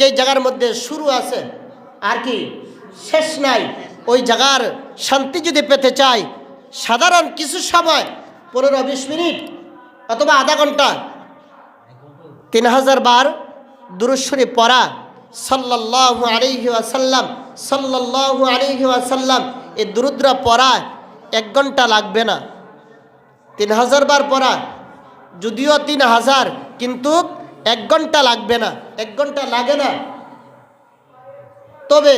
যে জায়গার মধ্যে শুরু আছে, আর কি, শেষ নাই। ওই জায়গার শান্তি যদি পেতে চাই, সাধারণ কিছু সময়, পনেরো বিশ মিনিট অথবা আধা ঘণ্টা, তিন হাজার বার দুরুশ্বরী পড়া, সাল্লাল্লাহু আলাইহি ওয়াসাল্লাম, সাল্লাল্লাহু আলাইহি ওয়াসাল্লাম, এই দুরুদ্রা পড়া এক ঘণ্টা লাগবে না। তিন হাজার বার পড়া, যদিও তিন হাজার, কিন্তু এক ঘণ্টা লাগবে না, এক ঘণ্টা লাগে না। তবে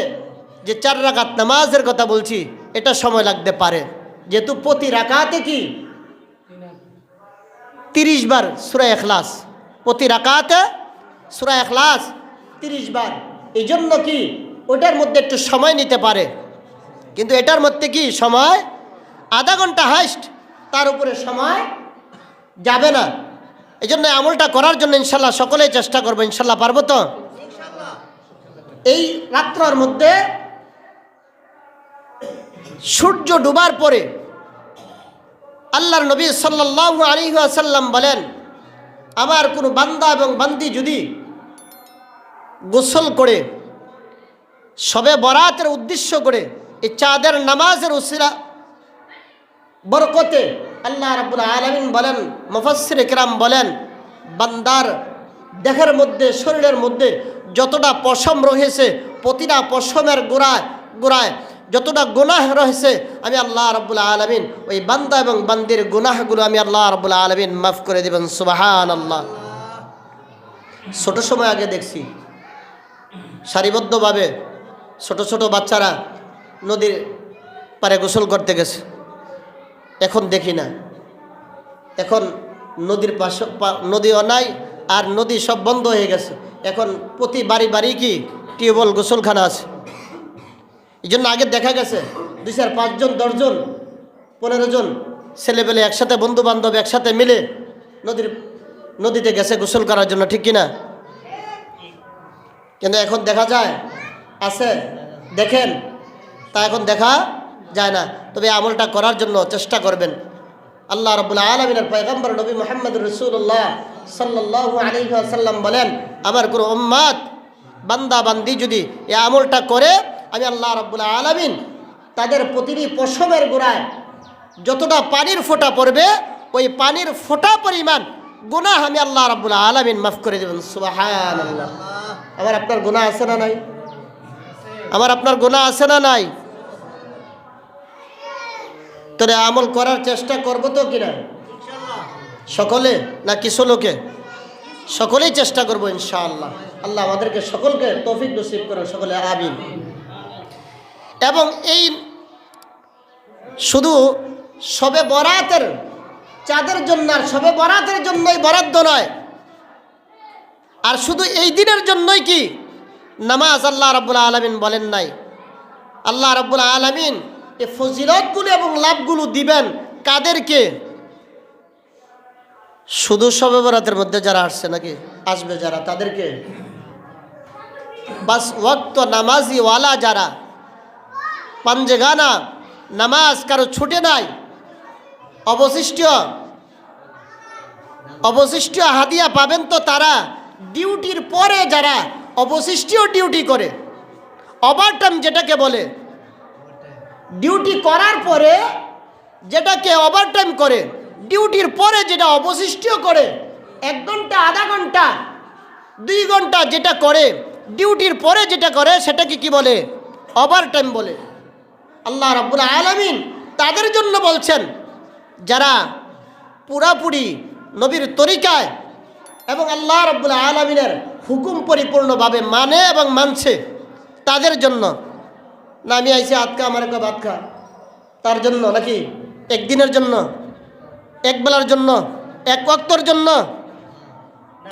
যে চার রাকাত নামাজের কথা বলছি, এটা সময় লাগতে পারে। যেহেতু প্রতি রাকাতে কি? তিরিশ বার সুরা এখলাস প্রতি রাকাতে সুরা এখলাস তিরিশ বার। এই জন্য কি? ওটার মধ্যে একটু সময় নিতে পারে। কিন্তু এটার মধ্যে কি? সময় আধা ঘণ্টা হাইস্ট, তার উপরে সময় যাবে না। এই জন্য আমলটা করার জন্য ইনশাল্লাহ সকলেই চেষ্টা করব, ইনশাল্লাহ, পারব তো? এই রাত্রর মধ্যে সূর্য ডুবার পরে আল্লাহর নবী সাল্লাল্লাহু আলাইহি ওয়াসাল্লাম বলেন, আমার কোনো বান্দা এবং বান্দি যদি গোসল করে, সবে বরাতের উদ্দেশ্য করে এই চাঁদের নামাজের উসিরা বরকতে আল্লাহ রাব্বুল আলামিন বলেন, মুফাসসির ইকরাম বলেন, বান্দার দেহের মধ্যে, শরীরের মধ্যে যতটা পশম রয়েছে, প্রতিটা পশমের গোড়ায় গোড়ায় যতটা গুনাহ রয়েছে, আমি আল্লাহ রাব্বুল আলামিন, ওই বান্দা এবং বান্দির গুনাহগুলো আমি আল্লাহ রাব্বুল আলামিন মাফ করে দেবেন সুবাহান আল্লাহ ছোট সময় আগে দেখছি, সারিবদ্ধভাবে ছোট ছোট বাচ্চারা নদীর পারে গোসল করতে গেছে। এখন দেখি না। এখন নদীর পাশে নদীও নাই আর নদী সব বন্ধ হয়ে গেছে। এখন প্রতি বাড়ি বাড়ি কি টিউবওয়েল গোসলখানা আছে। এই জন্য আগে দেখা গেছে দুই চার পাঁচজন দশজন পনেরো জন ছেলেপেলে একসাথে বন্ধু বান্ধব একসাথে মিলে নদীর নদীতে গেছে গোসল করার জন্য, ঠিক কিনা? কিন্তু এখন দেখা যায়, আছে, দেখেন, তা এখন দেখা যায় না। তবে আমলটা করার জন্য চেষ্টা করবেন। আল্লাহ রবুল্লা আলমিনের পয়গম্বর নবী মোহাম্মদ রসুল্লাহ সাল্লাহ আলহাসাল্লাম বলেন, আমার কোনো উম্মাদ, বান্দা, বান্দি যদি এই আমলটা করে, আমি আল্লাহ রব্বুল্লা আলমিন তাদের প্রতিটি পশমের গোড়ায় যতটা পানির ফোঁটা পড়বে, ওই পানির ফোঁটা পরিমাণ গুনাহ আমি আল্লাহ রব্বুল্লা আলমিন মাফ করে দেবেন। সুবাহান আমার আপনার গুনাহ আছে না নাই? আমার আপনার গুনাহ আছে না নাই? তোরে আমল করার চেষ্টা করব তো কিনা? সকলে না কিছু লোকে? সকলেই চেষ্টা করব ইনশাআল্লাহ। আল্লাহ আমাদেরকে সকলকে তৌফিক নসিব করে সকলে আমিন। এবং এই শুধু সবে বরাতের চাঁদের জন্য আর সবে বরাতের জন্যই বরাদ্দ নয়। আর শুধু এই দিনের জন্যই কি? নামাজ আল্লাহ রাব্বুল আলমিন বলেন নাই। আল্লাহ রাব্বুল আলমিন এই ফজিলতগুলো এবং লাভগুলো দিবেন কাদেরকে? শুধু সবে বরাতের মধ্যে যারা আসছে নাকি? আসবে যারা? তাদেরকে? বাস ওয়াক্ত নামাজি ওয়ালা যারা? পাঞ্জেগানা নামাজ কারও ছুটে নাই? অবশিষ্ট? অবশিষ্ট হাদিয়া পাবেন তো তারা? ডিউটির পরে যারা অবশিষ্টও ডিউটি করে। ওভারটাইম যেটাকে বলে ডিউটি করার পরে যেটাকে ওভারটাইম করে ডিউটির পরে যেটা অবশিষ্ট করে, এক ঘণ্টা, আধা ঘণ্টা, দুই ঘণ্টা যেটা করে ডিউটির পরে যেটা করে সেটাকে কি বলে? ওভারটাইম বলে। আল্লাহ রাব্বুল আলামিন তাদের জন্য বলছেন, যারা পুরাপুরি নবীর তরিকায় এবং আল্লাহ রাব্বুল আলমিনের হুকুম পরিপূর্ণভাবে মানে এবং মানছে, তাদের জন্য না, আমি আইসি আতকা আমার একটা ভাত খা। তার জন্য নাকি? একদিনের জন্য, এক বেলার জন্য, এক ওয়াক্তর জন্য,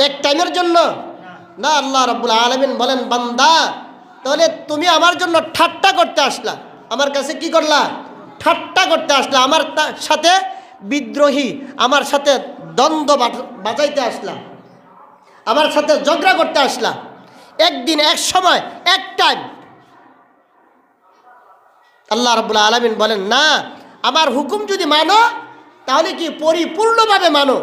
এক টাইমের জন্য? না, আল্লাহ রাব্বুল আলমিন বলেন, বান্দা, তাহলে তুমি আমার জন্য ঠাট্টা করতে আসলা। আমার কাছে কি করলা? ঠাট্টা করতে আসলা। আমার সাথে বিদ্রোহী, আমার সাথে দ্বন্দ্ব বাঁচাইতে আসলা। আমার সাথে ঝগড়া করতে আসলা। একদিন, এক সময়, এক টাইম আল্লাহ রবুল্লা আলমিন বলেন, না, আমার হুকুম যদি মানো, তাহলে কি পরিপূর্ণভাবে মানো?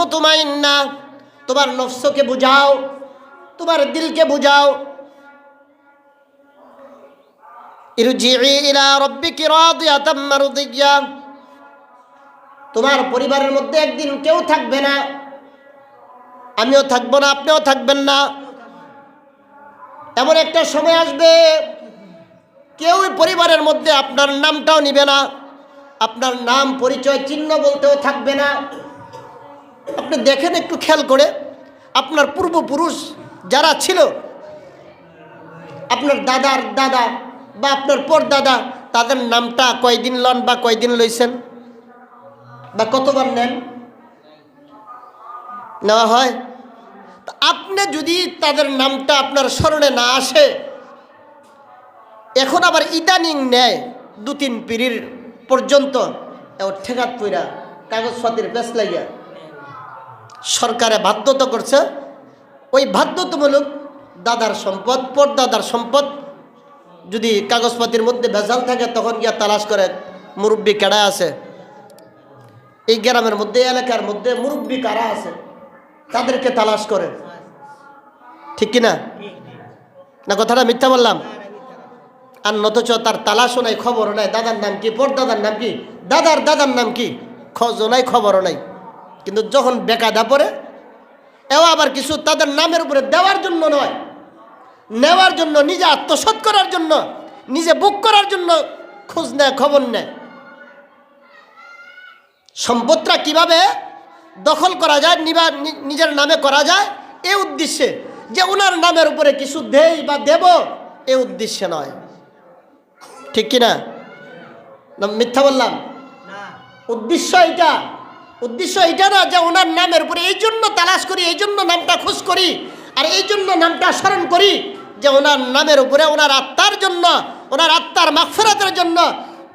মুতমাইন্না, তোমার নফসকে বুঝাও, তোমার দিলকে বুঝাও। তোমার পরিবারের মধ্যে একদিন কেউ থাকবে না। আমিও থাকব না, আপনিও থাকবেন না। এমন একটা সময় আসবে কেউ পরিবারের মধ্যে আপনার নামটাও নিবে না, আপনার নাম, পরিচয়, চিহ্ন বলতেও থাকবে না। আপনি দেখেন একটু খেয়াল করে, আপনার পূর্বপুরুষ যারা ছিল, আপনার দাদার দাদা বা আপনার পরদাদা, তাদের নামটা কয়দিন লন বা কয়দিন লইছেন? বা কতবার নেন? নেওয়া হয়? আপনি যদি তাদের নামটা আপনার স্মরণে না আসে, এখন আবার ইদানিং নেয় দু তিন পিড়ির পর্যন্ত ঠেকাত পইরা কাগজপাতির পেস লাগিয়া। সরকারে বাধ্যতা করছে, ওই বাধ্যতামূলক দাদার সম্পদ, পরদাদার সম্পদ যদি কাগজপাতির মধ্যে ভেজাল থাকে, তখন গিয়া তালাশ করে, মুরব্বী কেডা আছে? এই গ্রামের মধ্যে, এলাকার মধ্যে মুরব্বী কারা আছে? তাদেরকে তালাশ করে ঠিক কিনা? না, কথাটা মিথ্যা বললাম। আর নতচ তার তালাশও নাই, খবরও নাই। দাদার নাম কি? পর দাদার নাম কি? দাদার দাদার নাম কি? খোঁজও নাই, খবরও নাই। কিন্তু যখন বেকাদা পড়ে, এও আবার কিছু তাদের নামের উপরে দেওয়ার জন্য নয়। নেওয়ার জন্য, নিজে আত্মসৎ করার জন্য, নিজে বুক করার জন্য খোঁজ নেয়, খবর নেয়। সম্পদটা কীভাবে দখল করা যায় নিবা নিজের নামে করা যায় এই উদ্দেশ্যে যে ওনার নামের উপরে কিছু দেই বা দেব এই উদ্দেশ্যে নয়। ঠিক কিনা? না মিথ্যা বললাম? উদ্দেশ্য এটা উদ্দেশ্য এটা না যে ওনার নামের উপরে এই জন্য তালাশ করি এই জন্য নামটা খোঁজ করি আর এই জন্য নামটা স্মরণ করি যে ওনার নামের উপরে ওনার আত্মার জন্য ওনার আত্মার মাগফিরাতের জন্য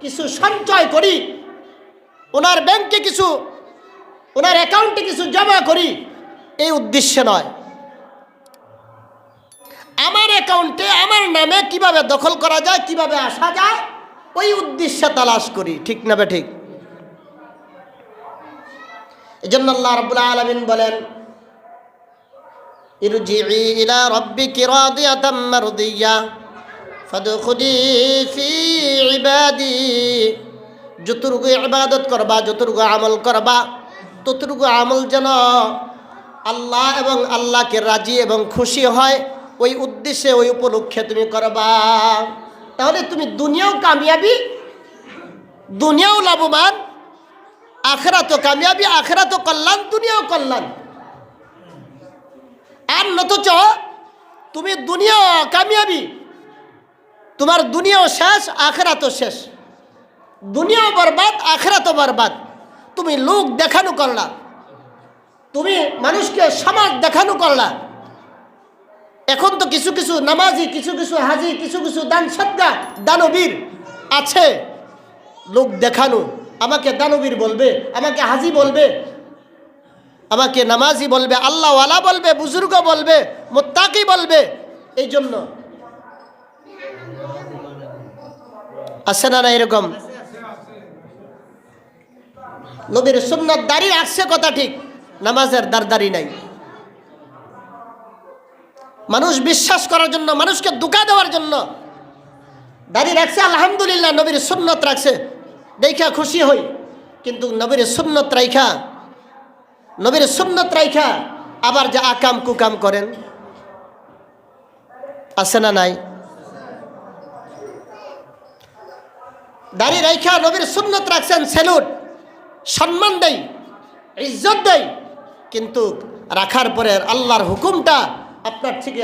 কিছু সঞ্চয় করি। ওনার ব্যাংকে কিছু ওনার অ্যাকাউন্টে কিছু জমা করি, এই উদ্দেশ্যে নয়। আমার অ্যাকাউন্টে আমার নামে কীভাবে দখল করা যায়, কীভাবে আসা যায়, ওই উদ্দেশ্যে তালাশ করি। ঠিক না ঠিক এই জন্য আল্লাহ রব্বুল আলমিন বলেন যতটুকু ইবাদত করবা, যতটুকু আমল করবা ততটুকু আমল যেন আল্লাহ এবং আল্লাহকে রাজি এবং খুশি হয়, ওই উদ্দেশ্যে, ওই উপলক্ষে তুমি করবা। তাহলে তুমি দুনিয়াও কামিয়াবি, দুনিয়াও লাভবান আখরা তো কামিয়াবি আখরা তো কল্যাণ, দুনিয়াও কল্যাণ। আর নতচ তুমি দুনিয়া কামিয়াবি, তোমার দুনিয়াও শেষ আখরা তো শেষ। দুনিয়াও বরবাদ আখরা তো বরবাদ। তুমি লোক দেখানো করলা। তুমি মানুষকে সমাজ দেখানো করলা। এখন তো কিছু কিছু নামাজি, কিছু কিছু হাজি, কিছু কিছু দান সদ্গা দানবীর আছে। লোক দেখানো, আমাকে দানবীর বলবে, আমাকে হাজি বলবে, আমাকে নামাজি বলবে, আল্লাহওয়ালা বলবে, বুজুর্গ বলবে, মোত্তাকি বলবে এই জন্য আছে না না এরকম? নবীর সুন্নত দাড়ি আসছে কথা ঠিক, নামাজের দার দাড়ি নাই। মানুষ বিশ্বাস করার জন্য, মানুষকে দুকা দেওয়ার জন্য দাড়ি রাখছে, আলহামদুলিল্লাহ নবীর সুন্নত রাখছে, দেখা খুশি হই। কিন্তু নবীর সুন্নত রাইখা, নবীর সুন্নত রাইখা আবার যা আকাম কুকাম করেন, আছে না নাই? দাড়ি রাইখা নবীর সুন্নত রাখছেন, সেলুট। সম্মান দেয় ইজ্জত দেয় কিন্তু রাখার পরে আল্লাহর হুকুমটা আপনার থেকে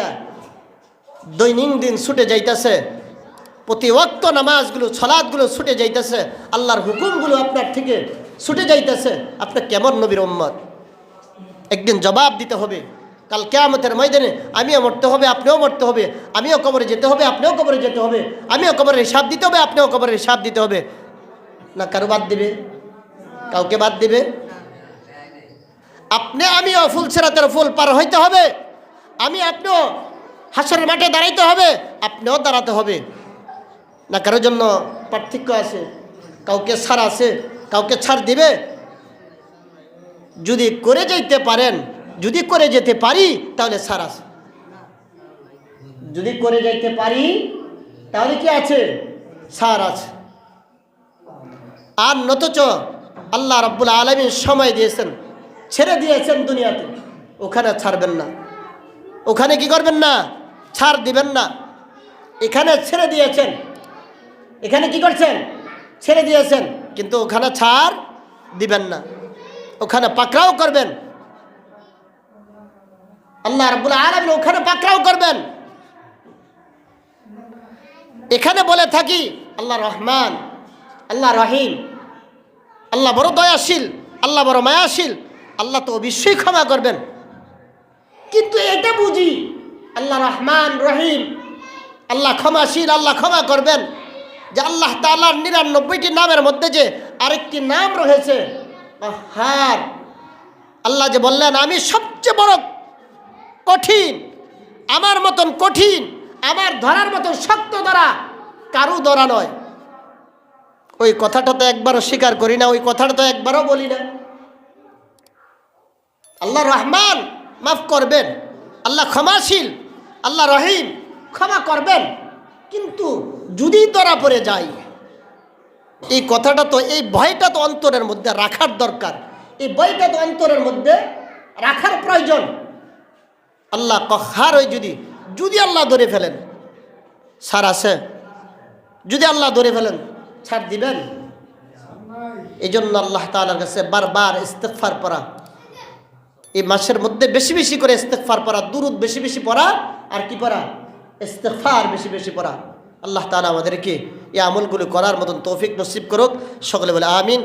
দৈনন্দিন ছুটে যাইতেছে, প্রতি ওক্ত নামাজগুলো ছলাদগুলো ছুটে যাইতেছে, আল্লাহর হুকুমগুলো আপনার থেকে ছুটে যাইতেছে। আপনার কেমন নবীর উম্মত? একদিন জবাব দিতে হবে, কাল কেয়ামতের ময়দানে আমিও মরতে হবে, আপনিও মরতে হবে, আমিও কবরে যেতে হবে, আপনিও কবরে যেতে হবে, আমিও কবরের হিসাব দিতে হবে, আপনিও কবরের হিসাব দিতে হবে। না কারও বাদ দিবে? কাউকে বাদ দিবে? আপনি আমিও ফুল সেরাতের ফুল পার হইতে হবে। আমি আপনিও হাসরের মাঠে দাঁড়াইতে হবে, আপনিও দাঁড়াতে হবে। না, কারোর জন্য পার্থক্য আছে? কাউকে ছাড় আছে? কাউকে ছাড় দিবে? যদি করে যেতে পারেন, যদি করে যেতে পারি, তাহলে সার আছে। যদি করে যাইতে পারি, তাহলে কি আছে? সার আছে। আর নতচ আল্লাহ রব্বুল আলমী সময় দিয়েছেন, ছেড়ে দিয়েছেন দুনিয়াতে। ওখানে ছাড়বেন না। ওখানে কি করবেন না? ছাড় দিবেন না। এখানে ছেড়ে দিয়েছেন। এখানে কি করছেন? ছেড়ে দিয়েছেন। কিন্তু ওখানে ছাড় দিবেন না। ওখানে পাকড়াও করবেন। আল্লাহ রব্বুল আলমিন ওখানে পাকড়াও করবেন। এখানে বলে থাকি, আল্লাহ রহমান, আল্লাহ রহিম আল্লাহ বড় দয়াশীল, আল্লাহ বড় মায়াশীল, আল্লাহ তো অবশ্যই ক্ষমা করবেন। কিন্তু এটা বুঝি আল্লাহ রহমান রহিম, আল্লাহ ক্ষমাশীল, আল্লাহ ক্ষমা করবেন। যে আল্লাহ তাল্লাহর নিরানব্বইটি নামের মধ্যে যে আরেকটি নাম রয়েছে হার আল্লাহ যে বললেন, আমি সবচেয়ে বড় কঠিন, আমার মতন কঠিন, আমার ধরার মতন শক্ত ধরা কারু ধরা নয়। ওই কথাটা তো একবারও স্বীকার করি না, ওই কথাটা তো একবারও বলি না। আল্লাহ রহমান মাফ করবেন, আল্লাহ ক্ষমাশীল, আল্লাহ রহিম ক্ষমা করবেন। কিন্তু যদি ধরা পড়ে যাই এই কথাটা তো, এই ভয়টা তো অন্তরের মধ্যে রাখার দরকার। এই ভয়টা তো অন্তরের মধ্যে রাখার প্রয়োজন। আল্লাহ কহার ওই যদি যদি আল্লাহ ধরে ফেলেন, সার আছে, যদি আল্লাহ ধরে ফেলেন ছাড় দিবেন? এই জন্য আল্লাহ তালার কাছে বারবার ইস্তেকফার পড়া। এই মাসের মধ্যে বেশি বেশি করে ইস্তেকফার পড়া, দুরুদ বেশি বেশি পড়া, আর কি পড়া? ইস্তেকফার বেশি বেশি পড়া। আল্লাহ তালা আমাদেরকে এই আমলগুলো করার মতন তৌফিক নসিব করুক। সকলে বলে আমিন।